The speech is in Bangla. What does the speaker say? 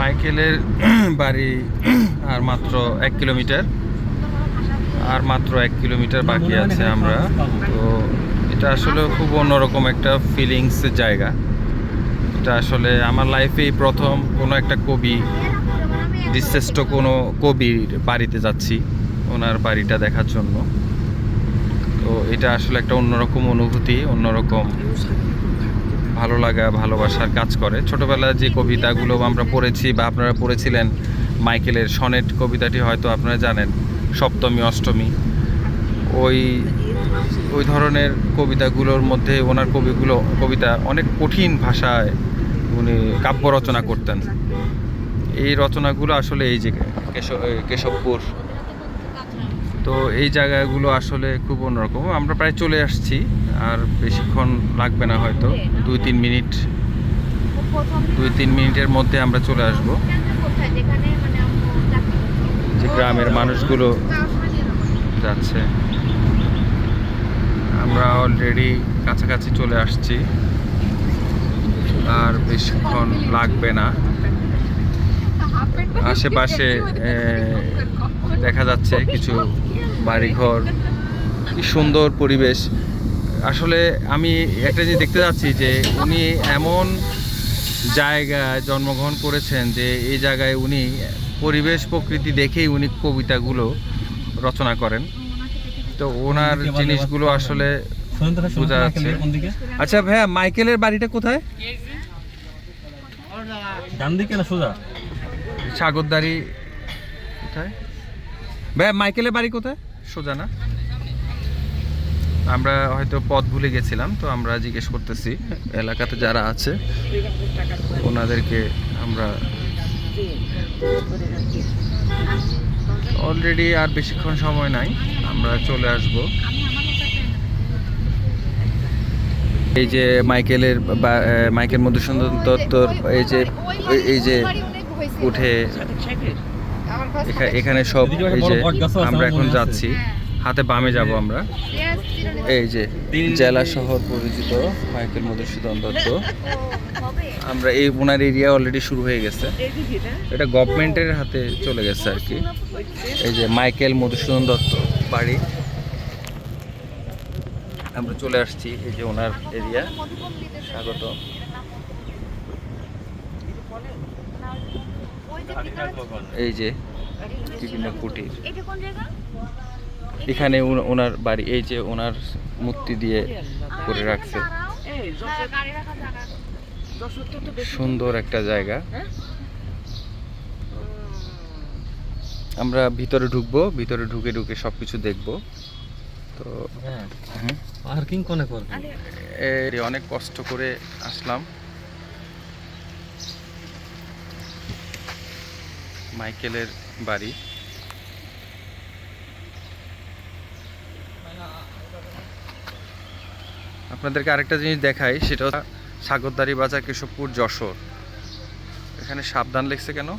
মাইকেলের বাড়ি আর মাত্র এক কিলোমিটার। আর মাত্র এক কিলোমিটার বাকি আছে আমরা। তো এটা আসলে খুব অন্যরকম একটা ফিলিংস জায়গা। এটা আসলে আমার লাইফেই প্রথম কোনো একটা কবি বিশিষ্ট কোনো কবির বাড়িতে যাচ্ছি ওনার বাড়িটা দেখার জন্য। তো এটা আসলে একটা অন্যরকম অনুভূতি অন্যরকম ভালো লাগা, ভালোবাসার কাজ করে। ছোটবেলায় যে কবিতাগুলো আমরা পড়েছি বা আপনারা পড়েছিলেন মাইকেলের সনেট কবিতাটি হয়তো আপনারা জানেন, সপ্তমী, অষ্টমী। ওই ওই ধরনের কবিতাগুলোর মধ্যে ওনার কবিগুলো, কবিতা অনেক কঠিন ভাষায় উনি কাব্য রচনা করতেন। এই রচনাগুলো আসলে এই যে কেশব কেশবপুর। তো এই জায়গাগুলো আসলে খুব অন্যরকম। আমরা প্রায় চলে আসছি। আর বেশিক্ষণ লাগবে না হয়তো। দুই, তিন মিনিট। দুই, তিন মিনিটের মধ্যে আমরা চলে আসব। যে গ্রামের মানুষগুলো যাচ্ছে। আমরা অলরেডি কাছাকাছি চলে আসছি। আর বেশিক্ষণ লাগবে না। আশেপাশে দেখা যাচ্ছে কিছু বাড়িঘর। কি সুন্দর পরিবেশ। আসলে আমি একটা জিনিস দেখতে যাচ্ছি যে উনি এমন জায়গায় জন্মগ্রহণ করেছেন যে এই জায়গায় উনি পরিবেশ প্রকৃতি দেখেই উনি কবিতাগুলো রচনা করেন। তো ওনার জিনিসগুলো আসলে বোঝা যাচ্ছে। আচ্ছা ভাইয়া মাইকেলের বাড়িটা কোথায়? ডান দিকে না সোজা? সাগরদারি কোথায়? ভাইয়া মাইকেলের বাড়ি কোথায়? সোজা না? আমরা হয়তো পথ ভুলে গেছিলাম তো আমরা জিজ্ঞেস করতেছি এলাকাতে যারা আছে ওনাদেরকে আমরা অলরেডি আর বেশিক্ষণ সময় নাই আমরা চলে আসব। এই যে মাইকেলের বা- মাইকেল মধুসূদন দত্তর এই যে এই- যে উঠে এখা- এখানে সব এই যে আমরা এখন যাচ্ছি হাতে বামে যাব আমরা। এই যে জেলা শহর পরিচিত মাইকেল মধুসূদন দত্ত। আমরা এই ওনার এরিয়া অলরেডি শুরু হয়ে গেছে। এটা গভর্নমেন্টের হাতে চলে গেছে আর কি। এই যে মাইকেল মধুসূদন দত্ত বাড়ি। আমরা চলে আসছি এই যে ওনার এরিয়া স্বাগত। এই যে বিভিন্ন কুটির। এটা কোন জায়গা? এখানে ওনার বাড়ি এই যে ওনার মূর্তি দিয়ে করে রাখছে। সুন্দর একটা জায়গা। আমরা ভিতরে ঢুকবো ভিতরে ঢুকে ঢুকে সব কিছু দেখব। তো হ্যাঁ। পার্কিং কোনে করবে? এই অনেক কষ্ট করে আসলাম। মাইকেলের বাড়ি। আপনাদেরকে আরেকটা জিনিস দেখাই সেটা সাগরদারি বাজার কেশবপুর যশোর। এখানে সাবধান লেখছে কেন?